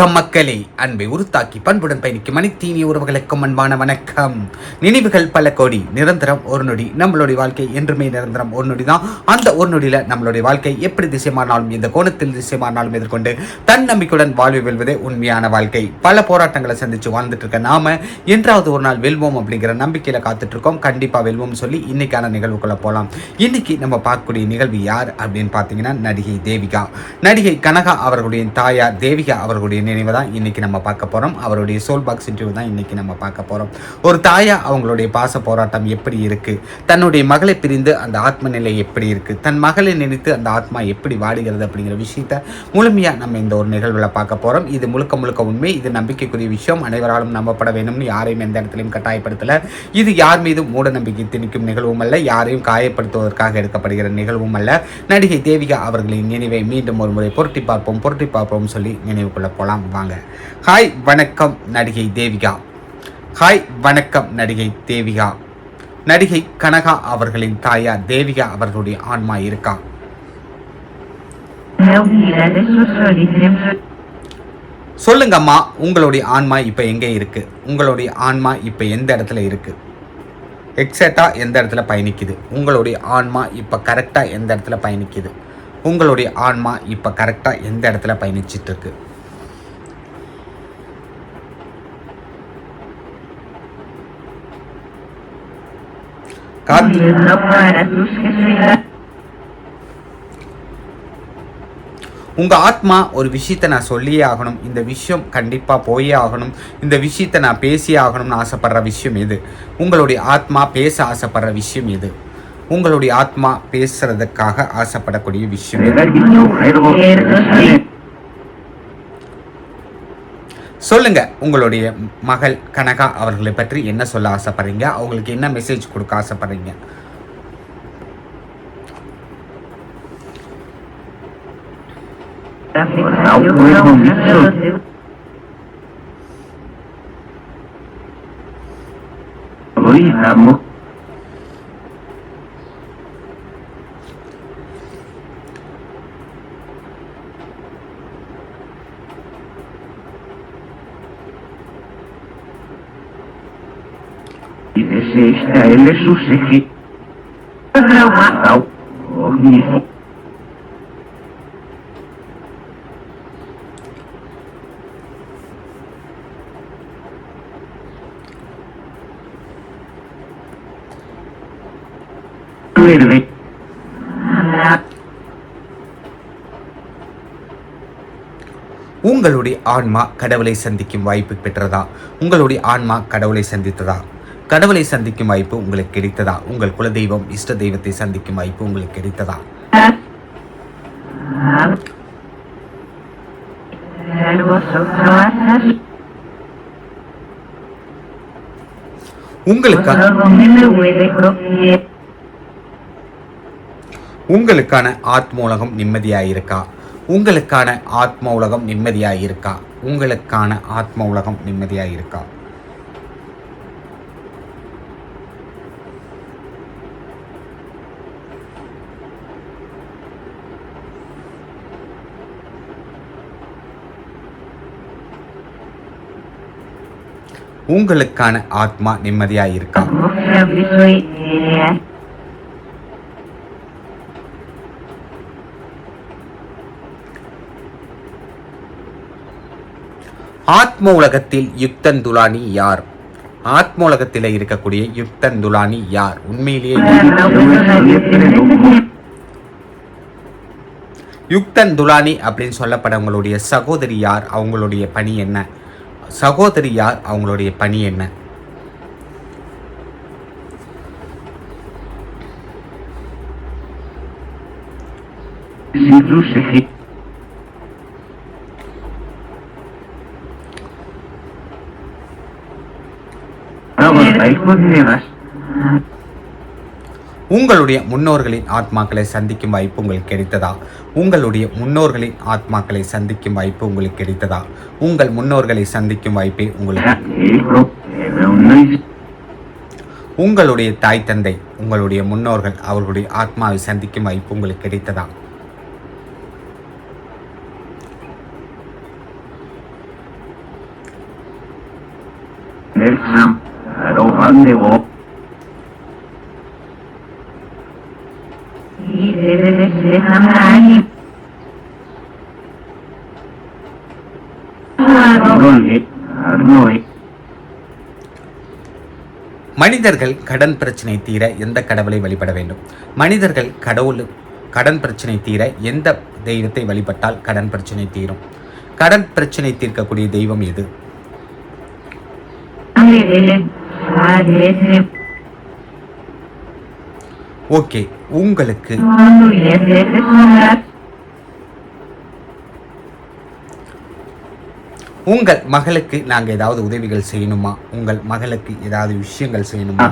வணக்கம் மக்களே. அன்பை உருத்தாக்கி பண்புடன் பயணிக்கும் அனைத்தீனிய உறவுகளுக்கும் அன்பான வணக்கம். நினைவுகள் பல கோடி நிரந்தரம் ஒரு நொடி நம்மளுடைய வாழ்க்கை என்றுமே நிரந்தரம் ஒரு நொடி தான். அந்த ஒரு நொடியில் நம்மளுடைய வாழ்க்கை எப்படி திசைமாறினாலும் இந்த கோணத்தில் திசைமாறினாலும் எதிர்கொண்டு எதிர்கொண்டு தன்னம்பிக்கையுடன் வாழ்வு வெல்வதே உண்மையான வாழ்க்கை. பல போராட்டங்களை சந்திச்சு வாழ்ந்துட்டு இருக்க நாம என்றாவது ஒரு நாள் வெல்வோம் அப்படிங்கிற நம்பிக்கையில காத்துட்டு இருக்கோம் கண்டிப்பா வெல்வோம் சொல்லி இன்னைக்கான நிகழ்வுக்குள்ள போகலாம் இன்னைக்கு நம்ம பார்க்கக்கூடிய நிகழ்வு யார் அப்படின்னு பார்த்தீங்கன்னா நடிகை தேவிகா. நடிகை கனகா அவர்களுடைய தாயார் தேவிகா அவர்களுடைய நினைவு தான் இன்றைக்கி நம்ம பார்க்க போகிறோம் அவருடைய சோல் பாக்ஸ் இன்டர்வியூ தான் இன்றைக்கி நம்ம பார்க்க போகிறோம் ஒரு தாயா அவங்களுடைய பாச போராட்டம் எப்படி இருக்குது தன்னுடைய மகளை பிரிந்து அந்த ஆத்ம நிலை எப்படி இருக்குது தன் மகளை நினைத்து அந்த ஆத்மா எப்படி வாடுகிறது அப்படிங்கிற விஷயத்த முழுமையாக நம்ம இந்த ஒரு நிகழ்வில் பார்க்க போகிறோம் இது முழுக்க முழுக்க உண்மை. இது நம்பிக்கைக்குரிய விஷயம். அனைவராலும் நம்பப்பட வேணும்னு யாரையும் எந்த இடத்துலையும் கட்டாயப்படுத்தலை. இது யார் மீதும் மூட நம்பிக்கை திணிக்கும் நிகழ்வும் அல்ல. யாரையும் காயப்படுத்துவதற்காக எடுக்கப்படுகிற நிகழ்வும் அல்ல. நடிகை தேவிகா அவர்களின் நினைவை மீண்டும் ஒரு முறை புரட்டி பார்ப்போம். புரட்டி பார்ப்போம் சொல்லி நினைவுக்குள்ளே போகலாம் வாங்க ஹாய் வணக்கம் நடிகை தேவிகா. ஹாய் வணக்கம் நடிகை தேவிகா. நடிகை கனகா அவர்களின் தாயார் தேவிகா அவர்களுடைய ஆன்மா இருக்கா? சொல்லுங்கம்மா உங்களுடைய ஆன்மா இப்போ எங்கே இருக்கு? உங்களுடைய ஆன்மா இப்போ எந்த இடத்துல இருக்கு? எக்ஸாக்டாக எந்த இடத்துல பயணிக்குது? உங்களுடைய ஆன்மா இப்போ கரெக்டாக எந்த இடத்துல பயணிக்குது? உங்களுடைய ஆன்மா இப்போ கரெக்டாக எந்த இடத்துல பயணிச்சிட்டு இருக்கு? உங்க ஆத்மா ஒரு விஷயத்தை நான் சொல்லியே ஆகணும். இந்த விஷயம் கண்டிப்பா போயே ஆகணும். இந்த விஷயத்தை நான் பேசியே ஆகணும்னு ஆசைப்படுற விஷயம் எது? உங்களுடைய ஆத்மா பேச ஆசைப்படுற விஷயம் எது? உங்களுடைய ஆத்மா பேசுறதுக்காக ஆசைப்படக்கூடிய விஷயம் எது? சொல்லுங்க. உங்களுடைய மகள் கனகா அவர்களை பற்றி என்ன சொல்ல ஆசைப்படுறீங்க? அவங்களுக்கு என்ன மெசேஜ் கொடுக்க ஆசைப்படுறீங்க? Y desea él de. Verde. உங்களுடைய ஆன்மா கடவுளை சந்திக்கும் வாய்ப்பு பெற்றதா உங்களுடைய ஆன்மா கடவுளை சந்தித்ததா கடவுளை சந்திக்கும் வாய்ப்பு உங்களுக்கு கிடைத்ததா? உங்கள் குலதெய்வம் இஷ்ட தெய்வத்தை சந்திக்கும் வாய்ப்பு உங்களுக்கு கிடைத்ததா? உங்களுக்காக உங்களுக்கான ஆத்ம உலகம் நிம்மதியாயிருக்கா? உங்களுக்கான ஆத்ம உலகம் நிம்மதியாயிருக்கா? உங்களுக்கான ஆத்ம உலகம் நிம்மதியாயிருக்கா? உங்களுக்கான ஆத்மா நிம்மதியா இருக்கா ஆத்ம உலகத்தில் யுக்தன் துலானி யார்? ஆத்ம உலகத்தில் இருக்கக்கூடிய யுக்தன் துலானி யார்? உண்மையிலேயே யுக்தன் துலானி அப்படின்னு சொல்லப்படவங்களுடைய சகோதரி யார்? அவங்களுடைய பணி என்ன? சகோதரி யார் அவங்களுடைய பணி என்ன. Vamos, ahí con nevas. உங்களுடைய முன்னோர்களின் ஆத்மாக்களை சந்திக்கும் வாய்ப்பு உங்களுக்கு கிடைத்ததா? உங்களுடைய முன்னோர்களின் ஆத்மாக்களை சந்திக்கும் வாய்ப்பு உங்களுக்கு கிடைத்ததா? உங்கள் முன்னோர்களை சந்திக்கும் வாய்ப்பே உங்களுக்கு உங்களுடைய தாய் தந்தை உங்களுடைய முன்னோர்கள் அவர்களுடைய ஆத்மாவை சந்திக்கும் வாய்ப்பு உங்களுக்கு கிடைத்ததா? Del Sam, Arohan de மனிதர்கள் கடன் பிரச்சனை தீர எந்த கடவுளை வழிபட வேண்டும்? மனிதர்கள் கடவுள் கடன் பிரச்சனை தீர எந்த தெய்வத்தை வழிபட்டால் கடன் பிரச்சனை தீரும்? கடன் பிரச்சனை தீர்க்கக்கூடிய தெய்வம் எது? ஓகே உங்களுக்கு உங்கள் மகளுக்கு நாங்கள் ஏதாவது உதவிகள் செய்யணுமா உங்கள் மகளுக்கு ஏதாவது விஷயங்கள் செய்யணுமா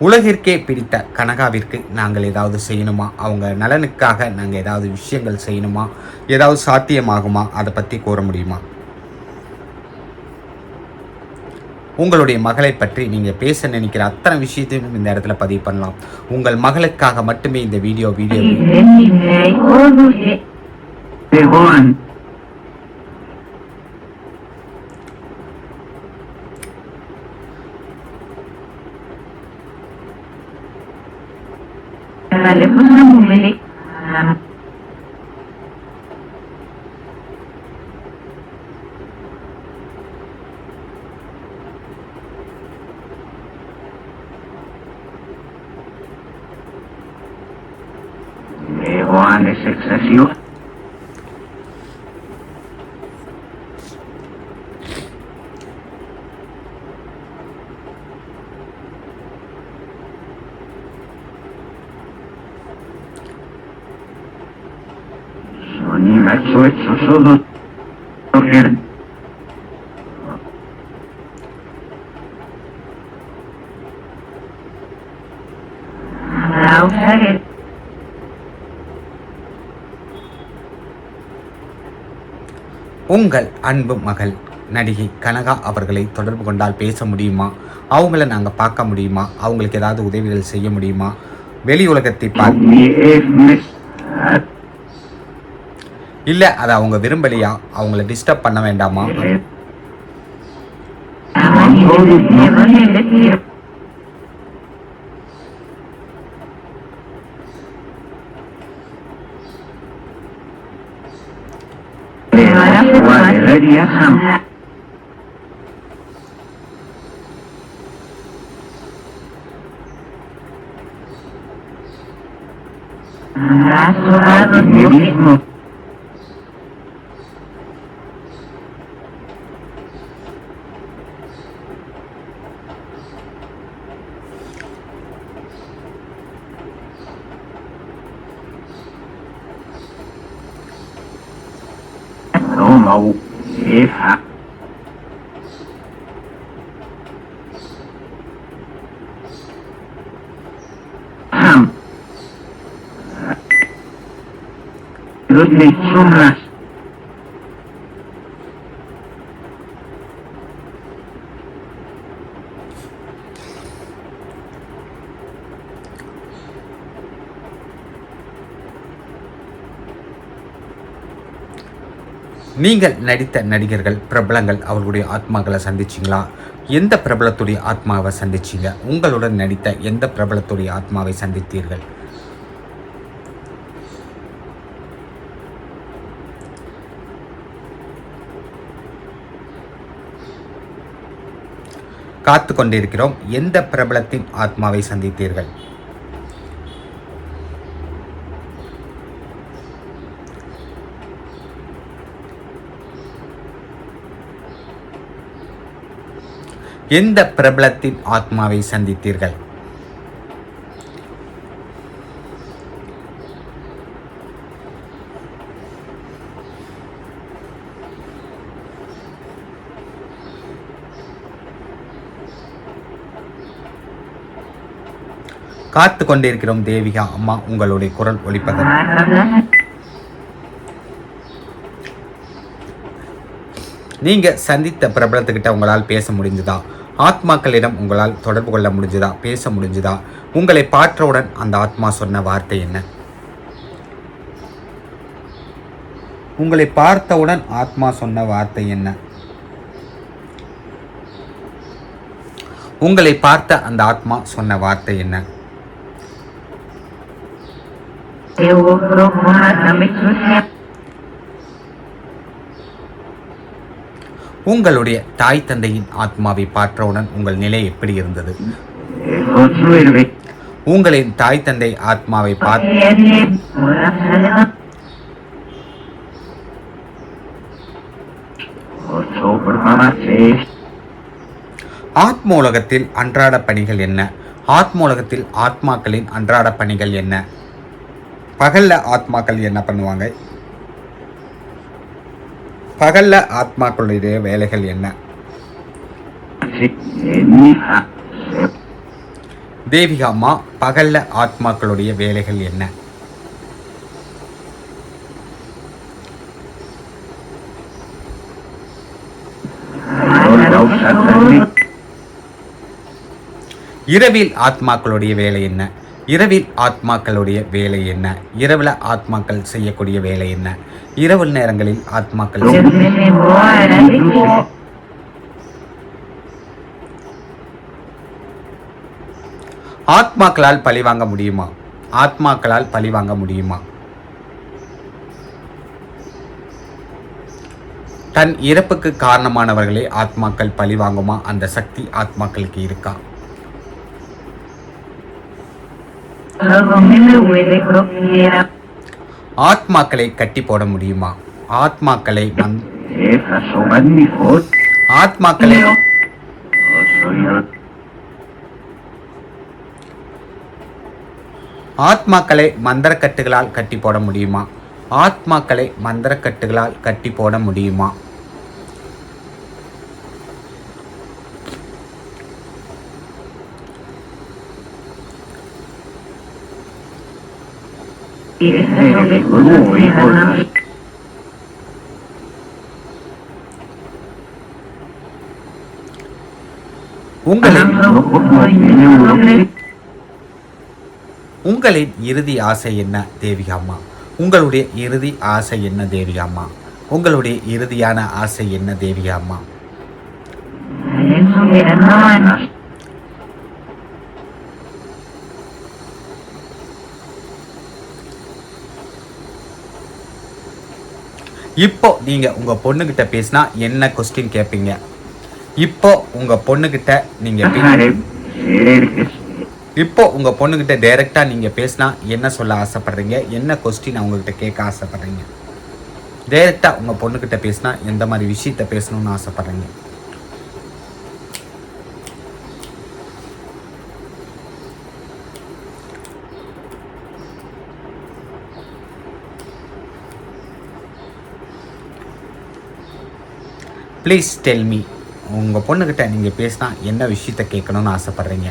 உலகிற்கே பிடித்த கனகாவிற்கு நாங்கள் ஏதாவது செய்யணுமா அவங்க நலனுக்காக நாங்கள் ஏதாவது விஷயங்கள் செய்யணுமா ஏதாவது சாத்தியமாகுமா அதை பற்றி கூற முடியுமா உங்களுடைய மகளை பற்றி நீங்கள் பேச நினைக்கிற அத்தனை விஷயத்தையும் இந்த இடத்துல பதிவு பண்ணலாம் உங்கள் மகளுக்காக மட்டுமே இந்த வீடியோ வீடியோ naturales. Sony உங்கள் அன்பு மகள் நடிகை கனகா அவர்களை தொடர்பு கொண்டால் பேச முடியுமா? அவங்கள நாங்கள் பார்க்க முடியுமா? அவங்களுக்கு ஏதாவது உதவிகள் செய்ய முடியுமா? வெளி உலகத்தை பார்க்க இல்லை அதை அவங்க விரும்பலையா அவங்கள டிஸ்டர்ப் பண்ண வேண்டாமா mismo. Los lechonas. நீங்கள் நடித்த நடிகர்கள் பிரபலங்கள் அவர்களுடைய ஆத்மாக்களை சந்திச்சிங்களா? எந்த பிரபலத்துடைய ஆத்மாவை சந்திச்சீங்க? உங்களுடன் நடித்த எந்த பிரபலத்துடைய ஆத்மாவை சந்தித்தீர்கள்? காத்து கொண்டிருக்கிறோம் எந்த பிரபலத்தின் ஆத்மாவை சந்தித்தீர்கள்? எந்த பிரபலத்தின் ஆத்மாவை சந்தித்தீர்கள்? காத்து கொண்டிருக்கிறோம் தேவிகா அம்மா உங்களுடைய குரல் ஒலிப்பதற்கு. நீங்க சந்தித்த பிரபலத்துக்கிட்ட உங்களால் பேச முடிஞ்சுதா? ஆத்மாக்களிடம் உங்களால் தொடர்பு கொள்ள முடிஞ்சுதா? பேச முடிஞ்சுதா? உங்களை பார்த்தவுடன் அந்த ஆத்மா சொன்ன வார்த்தை என்ன? உங்களை பார்த்தவுடன் ஆத்மா சொன்ன வார்த்தை என்ன? உங்களை பார்த்த அந்த ஆத்மா சொன்ன வார்த்தை என்ன? உங்களுடைய தாய் தந்தையின் ஆத்மாவை பார்த்தவுடன் உங்கள் நிலை எப்படி இருந்தது? உங்களின் தாய் தந்தை ஆத்மாவை பார்த்து Ocho ஆத்மோலகத்தில் அன்றாட பணிகள் என்ன? ஆத்மோலகத்தில் ஆத்மாக்களின் அன்றாட பணிகள் என்ன? பகல்ல ஆத்மாக்கள் என்ன பண்ணுவாங்க? பகல்ல ஆத்மாக்களுடைய வேலைகள் என்ன? தேவிகா அம்மா பகல்ல ஆத்மாக்களுடைய வேலைகள் என்ன? இரவில் ஆத்மாக்களுடைய வேலை என்ன? இரவில் ஆத்மாக்களுடைய வேலை என்ன? இரவுல ஆத்மாக்கள் செய்யக்கூடிய வேலை என்ன? இரவு நேரங்களில் ஆத்மாக்கள் ஆத்மாக்களால் பழி வாங்க முடியுமா? ஆத்மாக்களால் பழி வாங்க முடியுமா? தன் இறப்புக்கு காரணமானவர்களே ஆத்மாக்கள் பழி வாங்குமா? அந்த சக்தி ஆத்மாக்களுக்கு இருக்கா? ஆத்மாக்களை கட்டி போட முடியுமா ஆத்மாக்களை. ஆத்மாக்களை. ஆத்மாக்களை மந்திரக்கட்டுகளால் கட்டி போட முடியுமா ஆத்மாக்களை மந்திரக்கட்டுகளால் கட்டி போட முடியுமா உங்களின். உங்களின் இறுதி ஆசை என்ன தேவிகாம்மா உங்களுடைய இறுதி ஆசை என்ன தேவிகாம்மா உங்களுடைய இறுதியான ஆசை என்ன தேவிகாம்மா இப்போ நீங்க உங்க பொண்ணுகிட்ட பேசினா என்ன கொஸ்டின் கேட்பீங்க இப்போ உங்க பொண்ணுகிட்ட நீங்க பே- Dejaré ser que இப்போ உங்க பொண்ணுகிட்ட டைரக்டா நீங்க பேசினா என்ன சொல்ல ஆசைப்படுறீங்க? என்ன கொஸ்டின் அவங்ககிட்ட கேட்க ஆசைப்படுறீங்க? டைரக்டா உங்க பொண்ணுகிட்ட பேசினா எந்த மாதிரி விஷயத்த பேசணும்னு ஆசைப்படுறீங்க? ப்ளீஸ் டெல் மீ உங்கள் பொண்ணுக்கிட்ட நீங்கள் பேசினா என்ன விஷயத்த கேட்கணும்னு ஆசைப்படுறீங்க?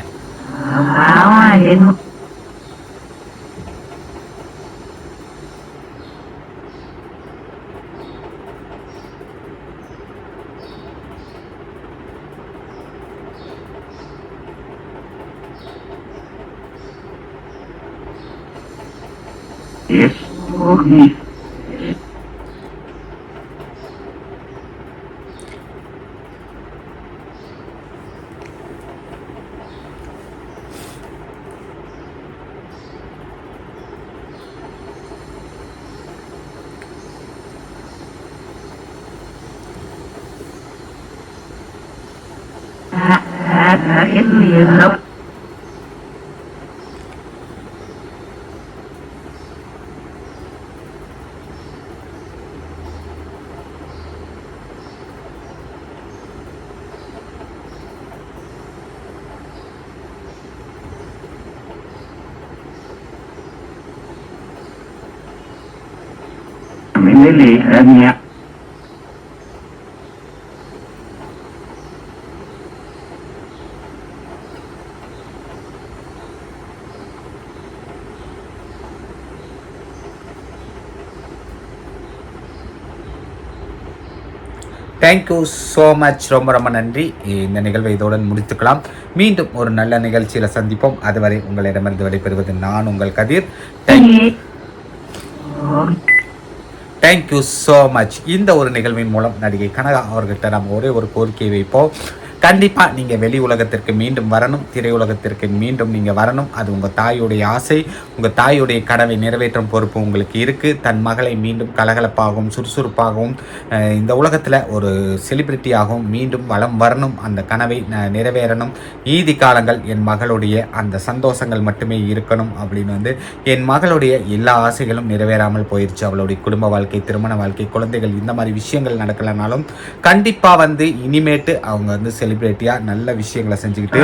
ở Ấn Địa Ngọc Mình lấy lì ở nhà thank you so much ரொம்ப ரொம்ப நன்றி. இந்த நிகழ்வை இதோடன் முடித்துக்கலாம். மீண்டும் ஒரு நல்ல நிகழ்ச்சியில் சந்திப்போம். அதுவரை உங்களிடமிருந்து விடைபெறுவது நான் உங்கள் கதிர். தேங்க்யூ ஸோ மச் இந்த ஒரு நிகழ்வின் மூலம் நடிகை கனகா அவர்கிட்ட நம்ம ஒரே ஒரு கோரிக்கை வைப்போம். கண்டிப்பாக நீங்கள் வெளி உலகத்திற்கு மீண்டும் வரணும் திரையுலகத்திற்கு மீண்டும் நீங்கள் வரணும். அது உங்கள் தாயுடைய ஆசை உங்கள் தாயுடைய கனவை நிறைவேற்றும் பொறுப்பு உங்களுக்கு இருக்குது தன் மகளை மீண்டும் கலகலப்பாகவும் சுறுசுறுப்பாகவும் இந்த உலகத்தில் ஒரு செலிபிரிட்டியாகவும் மீண்டும் வளம் வரணும். அந்த கனவை ந- நிறைவேறணும். ஈதி காலங்கள் என் மகளுடைய அந்த சந்தோஷங்கள் மட்டுமே இருக்கணும் அப்படின்னு வந்து என் மகளுடைய எல்லா ஆசைகளும் நிறைவேறாமல் போயிடுச்சு அவளுடைய குடும்ப வாழ்க்கை திருமண வாழ்க்கை குழந்தைகள் இந்த மாதிரி விஷயங்கள் நடக்கலைனாலும் கண்டிப்பாக வந்து இனிமேட்டு அவங்க வந்து செலிபிரிட்டியாக நல்ல விஷயங்களை செஞ்சுக்கிட்டு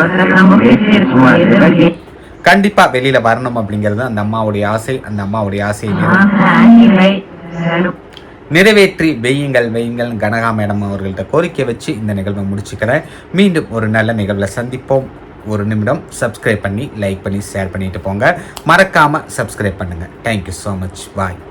கண்டிப்பா வெளியில வரணும் அப்படிங்கிறது அந்த அம்மாவுடைய ஆசை. அந்த அம்மாவுடைய நிறைவே- நிறைவேற்றி வெய்யுங்கள் வெய்யுங்கள் கனகா மேடம் அவர்கள்ட்ட கோரிக்கை வச்சு இந்த நிகழ்வை முடிச்சுக்கிறேன். மீண்டும் ஒரு நல்ல நிகழ்வில் சந்திப்போம். ஒரு நிமிடம் சப்ஸ்கிரைப் பண்ணி லைக் பண்ணி ஷேர் பண்ணிட்டு போங்க. மறக்காம சப்ஸ்கிரைப் பண்ணுங்க. Thank you so much bye